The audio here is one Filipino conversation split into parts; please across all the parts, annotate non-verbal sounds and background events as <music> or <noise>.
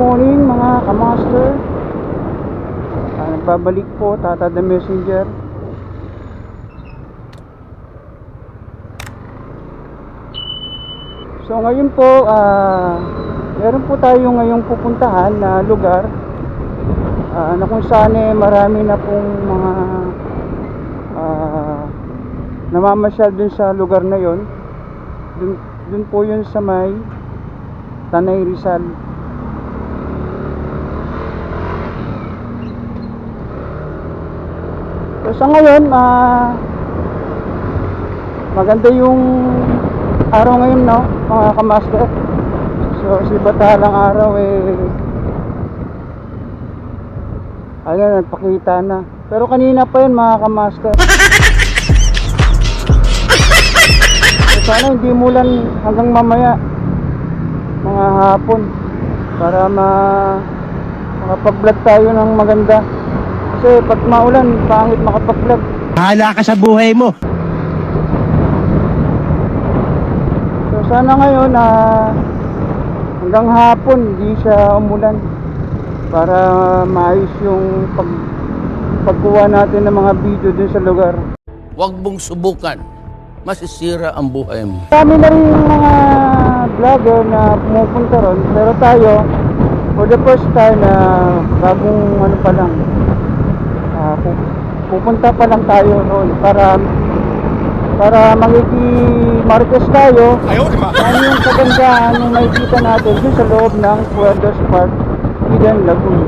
morning mga kamaster. Ah, Nagbabalik po Tata the Messenger. So ngayon po ah, Meron po tayo ngayong pupuntahan na lugar ah, Na kung saan eh, marami na pong mga ah, Namamasyal dun sa lugar na yon dun, dun po yun sa may Tanay Rizal So sa ngayon, ah maganda yung araw ngayon, no, mga kamaster. So si Batalang araw eh ayun, nagpakita na. Pero kanina pa yun mga kamaster. So, sana hindi mulan hanggang mamaya mga hapon para ma makapag-vlog tayo ng maganda. Kasi pag maulan, pangit makapag-vlog. Bahala ka sa buhay mo. So sana ngayon na hanggang hapon hindi siya umulan para maayos yung pag pagkuha natin ng mga video dun sa lugar. Huwag mong subukan. Masisira ang buhay mo. Kami na rin yung mga vlogger na pumupunta ron pero tayo for the first time na bagong ano pa lang ah, pupunta pa lang tayo roon para para makiki-martes tayo. Ano yung kagandahan yung makikita natin dun sa loob ng Puertos Park Eden Lagoon.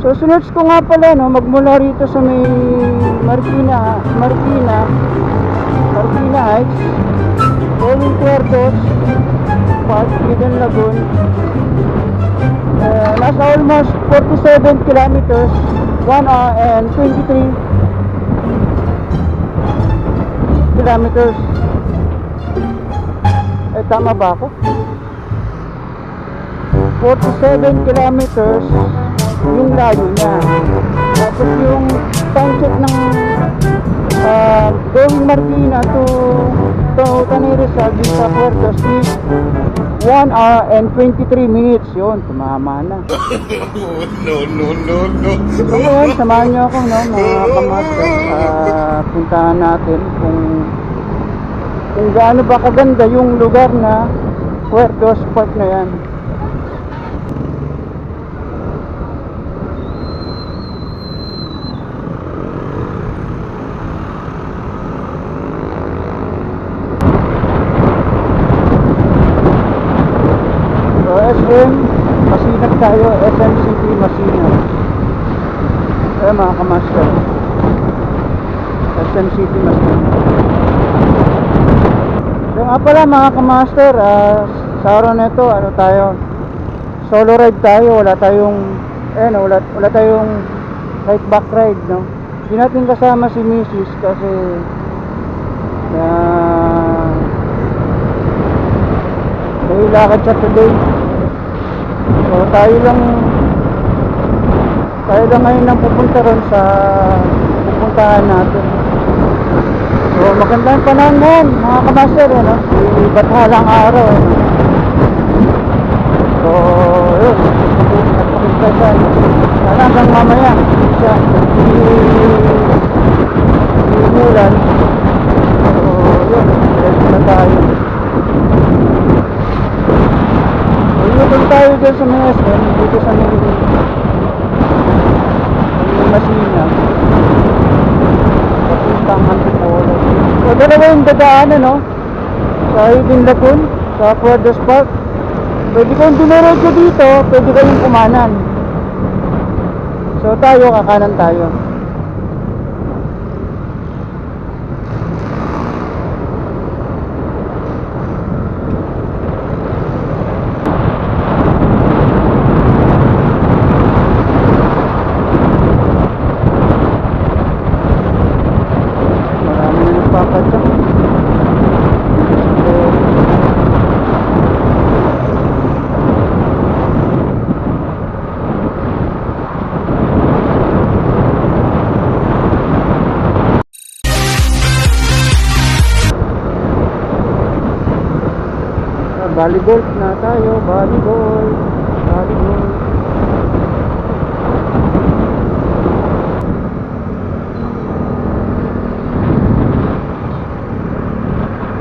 So sinerch ko nga pala no, magmula rito sa may Marikina, Marikina, Marikina Heights, going Puertos, Park, Eden Lagoon. Nasa almost 47 kilometers, 1 hour and 23 kilometers. Eh, tama ba ako? 47 kilometers yung layo niya. Tapos yung time check ng uh, going Martina to Rizal din sa Puertos is 1 hour and 23 minutes yun. Tumama na. <laughs> No, no, no, no. So ngayon, samahan niyo ako no, mga kamaster. Uh, puntahan natin kung kung gaano ba kaganda yung lugar na Puertos Park na yan. So SM, Masinag tayo, SM City Masinag. Ayan mga kamaster. SM City Masinag. So nga pala mga kamaster, ah, sa araw na ito, ano tayo, solo ride tayo, wala tayong, eh no, wala, wala tayong right back ride, no. Hindi natin kasama si Mrs. kasi na may lakad siya today. So tayo lang tayo lang ngayon ang pupunta ron sa pupuntahan natin. So magandang panahon ngayon mga kamaster ano. Si Bathalang araw ano. So yun. Nagpakita siya. no? Sana hanggang mamaya. Siya. Umulan. So yun. Diretso na tayo. Iikot tayo dyan sa may SM, dito sa may may Masina. Papuntang Antipolo. So, dalawa yung dadaan, ano? Sa Hidden Lagoon, sa Puertos Park. Pwede kayong dumiretso dito, pwede kayong kumanan. So, tayo, kakanan tayo. Marami na nagpapadyak. So, Volleyball na tayo, volleyball. Volleyball.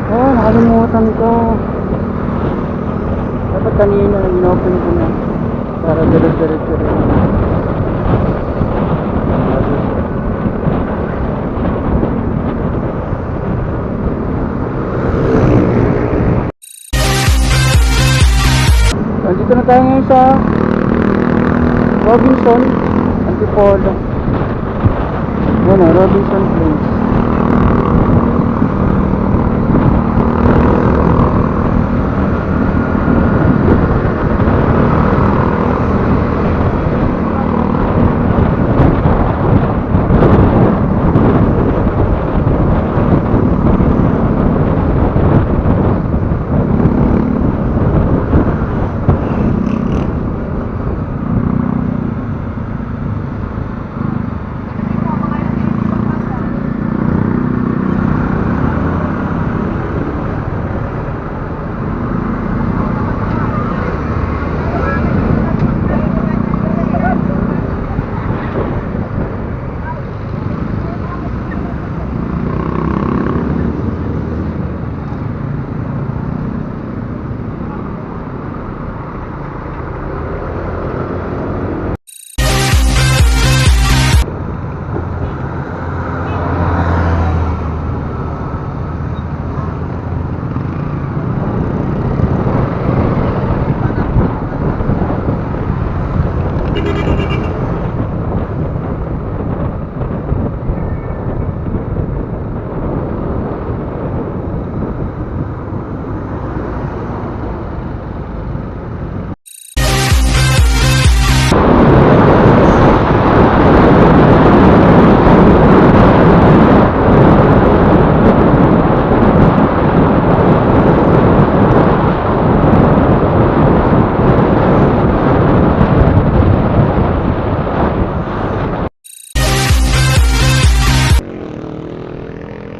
Oh, nakalimutan ko. Dapat kanina in-open ko na. Para dire-diretso Nandito na tayo ngayon sa Robinson Antipolo. Yan o, Robinson Place.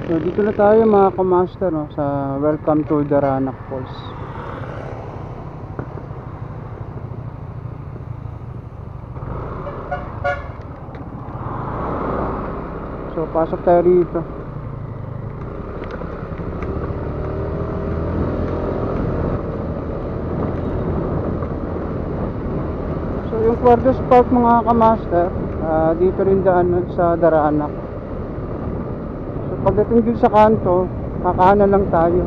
So dito na tayo mga kamaster no, sa Welcome to Daranak Falls. So pasok tayo rito. So yung Quarters Park mga kamaster, ah, dito rin daan sa Daranak. Pagdating dun sa kanto, kakanan lang tayo.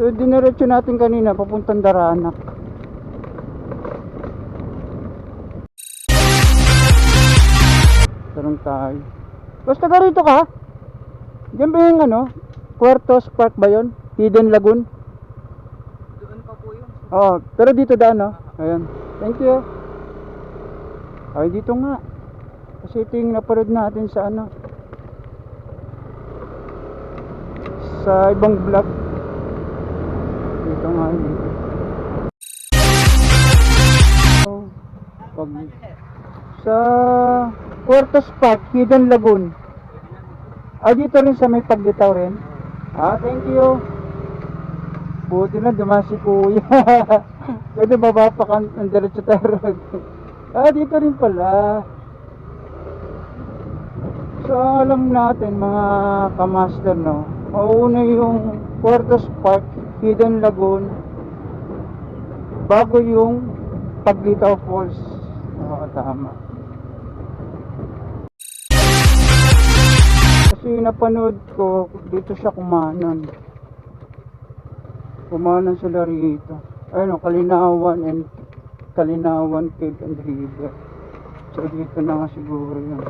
So diniretso natin kanina papuntang Daranak. Tarong tayo. Basta ka rito ka? Diyan ba yung ano? Puertos Park ba yun? Hidden Lagoon? Doon pa po yun. Oo, pero dito daan no? Ayan. Thank you. Ay, dito nga. Kasi ito yung napanood natin sa ano. Sa ibang vlog. Dito nga. So, pag sa Puertos Park, Hidden Lagoon. Ah, dito rin sa may paglitaw rin. Ah, thank you. Buti na dumaan si kuya. <laughs> Pwede baba pa kan ang diretso tayo. ah, dito rin pala. So, alam natin mga kamaster, no? Mauna yung Puertos Park, Hidden Lagoon, bago yung Paglitaw Falls. Oo, tama. Kasi napanood ko, dito siya kumanan. Kumanan sila rito. Ayun, oh, Kalinawan and Kalinawan Cave and River. So dito na nga siguro yun.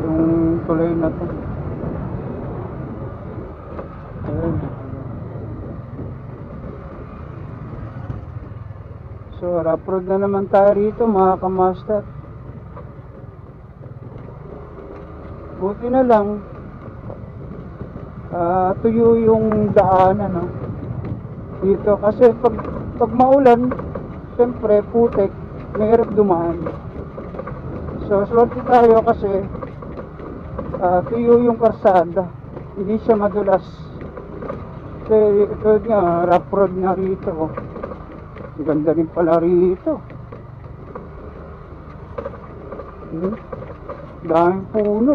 Yung tuloy na to. Ayun. Road na naman tayo rito mga kamaster. Buti na lang, ah tuyo yung daan ano, dito. Kasi pag, pag maulan, siyempre putek, mahirap dumaan. So, swerte tayo kasi ah tuyo yung karsada. Hindi siya madulas. Kasi ito nga, rough road nga rito. Ganda rin pala rito. Hmm? Daming puno.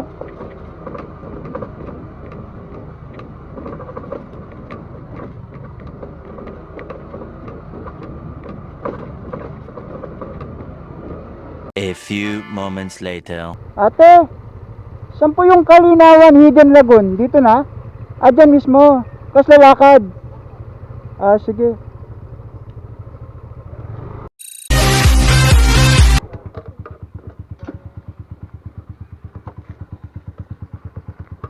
A few moments later. Ate, saan po yung Kalinawan Hidden Lagoon? Dito na? Ah, dyan mismo. Tapos lalakad. Ah, sige.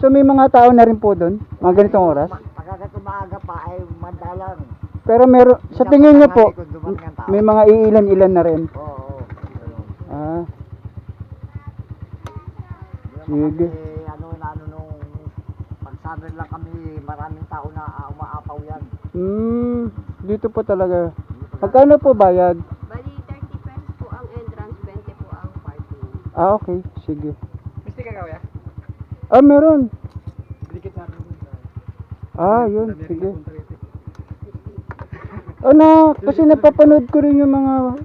so may mga tao na rin po doon, mga ganitong oras. Pagkagat maaga pa ay mandalang. Pero meron, sa tingin niyo po, may mga iilan-ilan na rin. Oo, oo. Ah, Sige. Ano na ano nung pag-summer lang kami, maraming tao na ah, umaapaw yan. hmm, dito po talaga. Magkano po bayad? Bali, 30 pesos po ang entrance, 20 po ang parking. Ah, okay. Sige. Ka? Ah, meron. Dikit. Ah, yun. Sige. Ano, kasi napapanood ko rin yung mga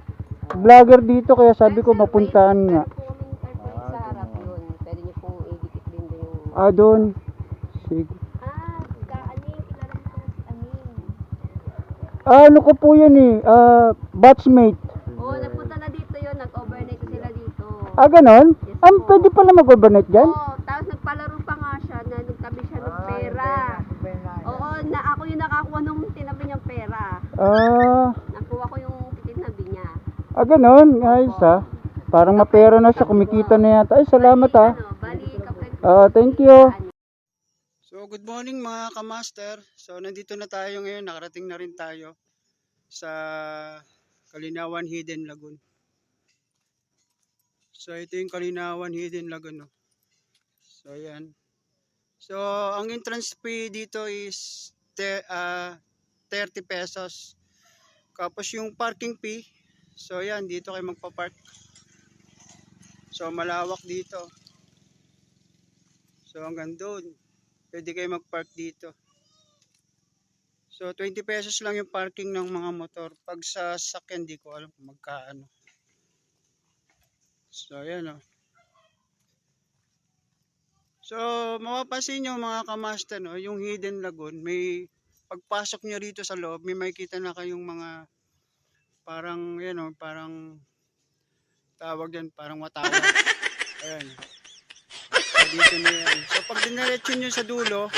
vlogger dito, kaya sabi ko mapuntahan nga. Sa harap yun. Pwede niyo pong idikit din din yung... Ah, doon. Sige. Ah, ga aning, kilala mo si aning. Ah, ano ko po yun eh. Ah, batchmate. Oo, nagpunta na dito yun. Nag-overnight na sila dito. Ah, ganon? Yes Ah, po. pwede pala mag-overnight dyan? Oo, tapos nagpalaro pa nga siya na nagtabi siya ng pera. Oo, na ako yung nakakuha nung tinabi niyang pera. Ah, Nakuha ko yung tinabi niya. ah, ganon. Ayos ah. Parang mapera na siya, kumikita na yata. Ay, salamat ah. Ano, bali, kapag... Ah, thank you. So, good morning mga kamaster. So, nandito na tayo ngayon. Nakarating na rin tayo sa Kalinawan Hidden Lagoon. So, ito yung Kalinawan Hidden Lagoon. No? So, ayan. So, ang entrance fee dito is te, ah, 30 pesos. Tapos yung parking fee, so ayan, dito kayo magpa-park. So, malawak dito. So, hanggang doon. Pwede kayo mag-park dito. So, 20 pesos lang yung parking ng mga motor. Pag sa sakyan, di ko alam kung magkaano. So, ayan o. So, mapapansin nyo mga kamaster, no, yung Hidden Lagoon, may pagpasok nyo rito sa loob, may makikita na kayong mga parang, yan o, parang tawag yan, parang watawag. <laughs> Ayan. So, dito na yan. So, pag dinaretso nyo sa dulo,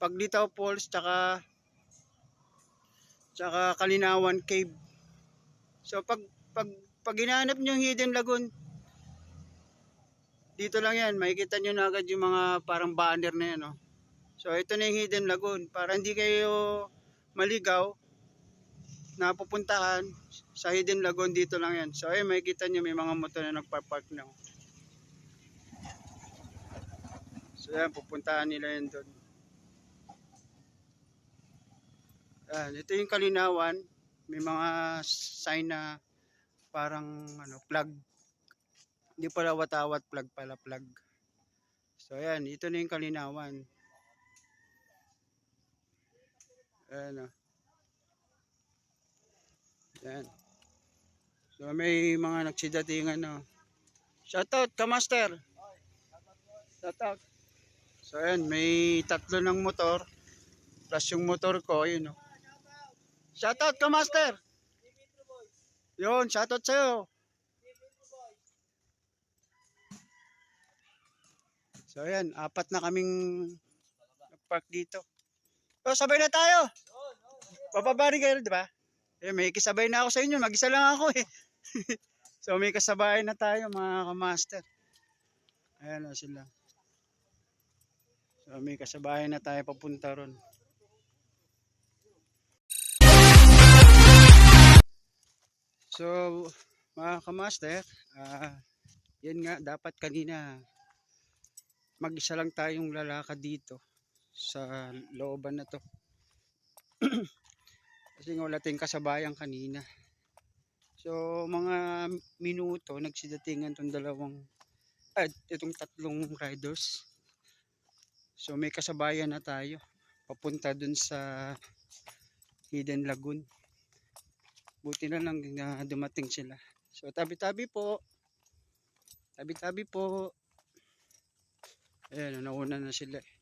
pag Litaw Falls, tsaka tsaka Kalinawan Cave. So, pag, pag, pag hinahanap nyo yung Hidden Lagoon, dito lang yan, makikita nyo na agad yung mga parang banner na yan, no? So, ito na yung Hidden Lagoon. Para hindi kayo maligaw, na pupuntahan sa Hidden Lagoon dito lang yan. So, ayun, makikita nyo may mga motor na nagpa-park na. So, yan, pupuntahan nila yan doon. Yan, ito yung kalinawan. May mga sign na parang ano, plug. Hindi pala watawat, plug pala plug. So, yan, ito na yung kalinawan. Ayan, oh. Yan. So may mga nagsidatingan no. Shoutout ka master. Shoutout. So ayan, may tatlo ng motor. Plus yung motor ko, yun no. Shoutout ka master. Yun, shoutout sa'yo. So ayan, apat na kaming nag-park dito. So sabay na tayo. Bababa rin kayo, di ba? Eh, may kisabay na ako sa inyo. Mag-isa lang ako eh. <laughs> so may kasabay na tayo mga kamaster. Ayan na sila. So may kasabay na tayo papunta ron. So, mga kamaster, ah, yan nga, dapat kanina mag-isa lang tayong lalakad dito sa looban na to. <clears throat> Kasi nga wala tayong kasabayan kanina. So, mga minuto, nagsidatingan tong dalawang, ah, itong tatlong riders. So, may kasabayan na tayo. Papunta dun sa Hidden Lagoon. Buti na lang na dumating sila. So, tabi-tabi po. Tabi-tabi po. Ayan, nauna na sila. eh.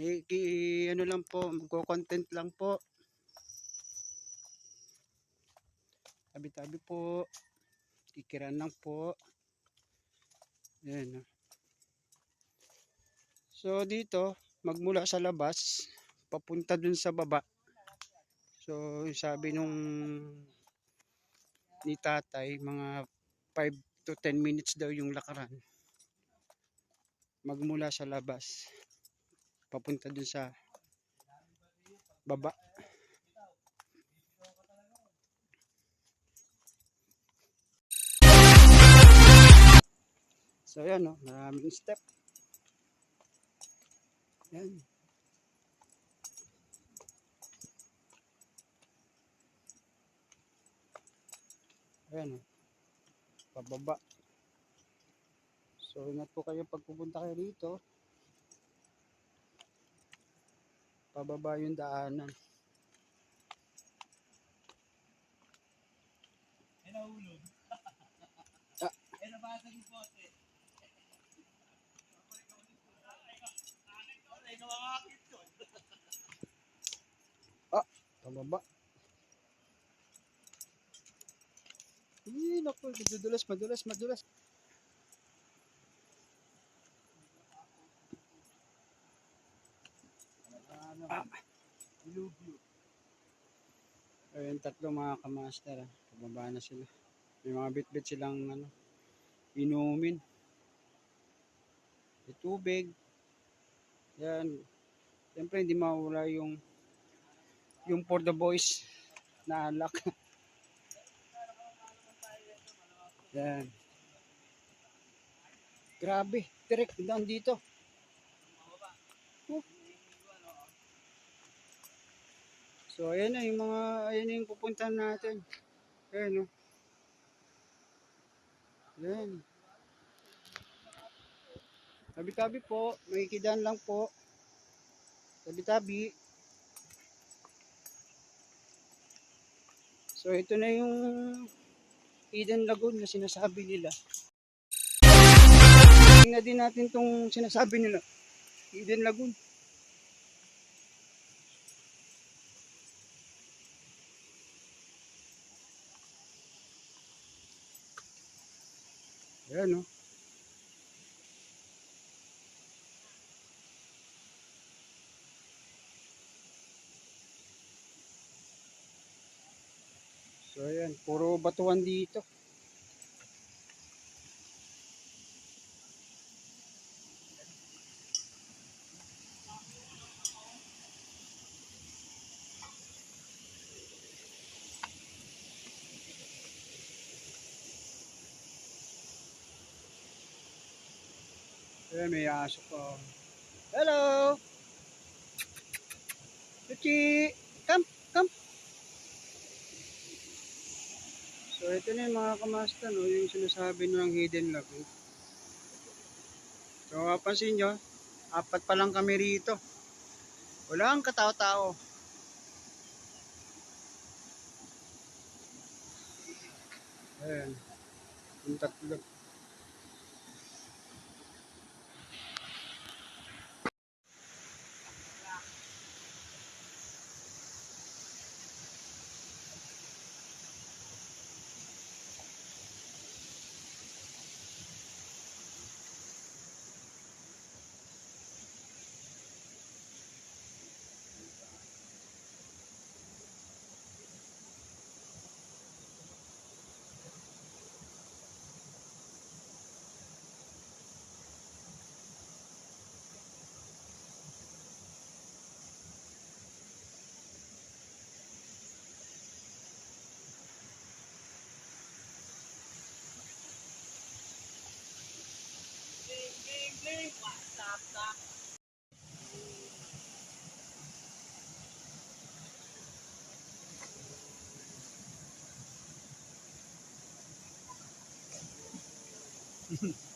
Eh, ki, ano lang po, magko-content lang po. Tabi-tabi po. Kikiran lang po. Ayan. oh. So, dito, magmula sa labas, papunta dun sa baba. So, sabi nung ni tatay, mga 5 to 10 minutes daw yung lakaran. Magmula sa labas. Papunta dun sa baba. So, yan, no? maraming step. Yan. Ayan o. Pababa. So, ingat po kayo pag pupunta kayo dito. Pababa yung daanan. Ah. Ah, pababa. Ih, naku, madudulas, madulas, madulas. Ah. Ayun, tatlo mga kamaster. ah. Pababa na sila. May mga bit-bit silang ano, inumin. May tubig. Yan. Siyempre, hindi mawala yung yung for the boys na alak. <laughs> Yan. Grabe, direct down dito. Oh. So, ayan na yung mga, ayan na yung pupuntahan natin. Ayan o. Ayan. Tabi-tabi po, may kidan lang po. Tabi-tabi. So, ito na yung Eden Lagoon na sinasabi nila. Tingnan din natin tong sinasabi nila. Eden Lagoon. Ayan o. So ayan, puro batuan dito. Eh, may aso pa. Hello! Tuchi! Come! Come! So, ito na yung mga kamasta, no? Yung sinasabi ng hidden lagoon. So, mapansin nyo, apat pa lang kami rito. Wala ang katao-tao. Ayan. Yung tatlo. Mm-hmm.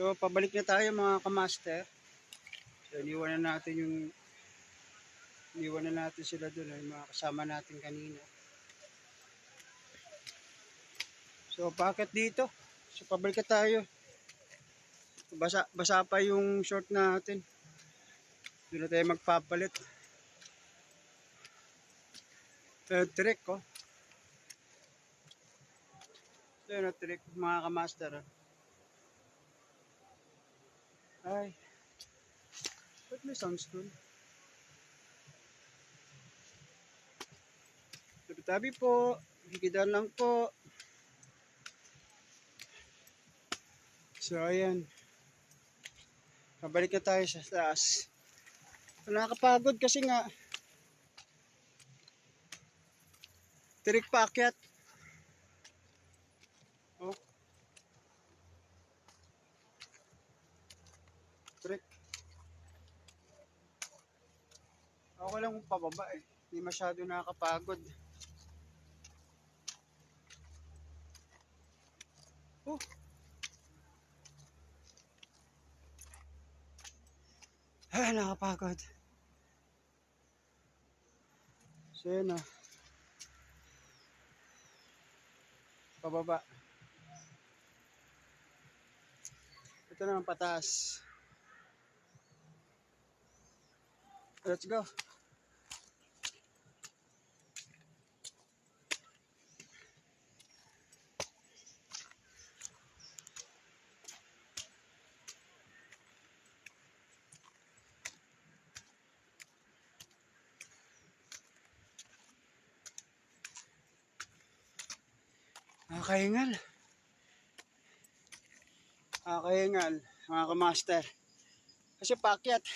So, pabalik na tayo mga kamaster. So, iniwan na natin yung iniwan na natin sila doon, yung mga kasama natin kanina. So, bakit dito? So, pabalik na tayo. Basa, basa pa yung short natin. Doon na tayo magpapalit. Third trick, oh. So, yun ang trick, mga kamaster, ah. Ay. Ba't may dun? Tabi-tabi po. Gigidan lang po. So, ayan. Mabalik na tayo sa taas. Nakakapagod kasi nga. Tirik pa akyat. Oh. Trick. Pababa eh. Hindi masyado nakakapagod. Oh. Ay, nakapagod. So yun ah. Pababa. Ito naman pataas. Let's go. Nakakahingal. Nakakahingal, mga kamaster. Kasi paakyat.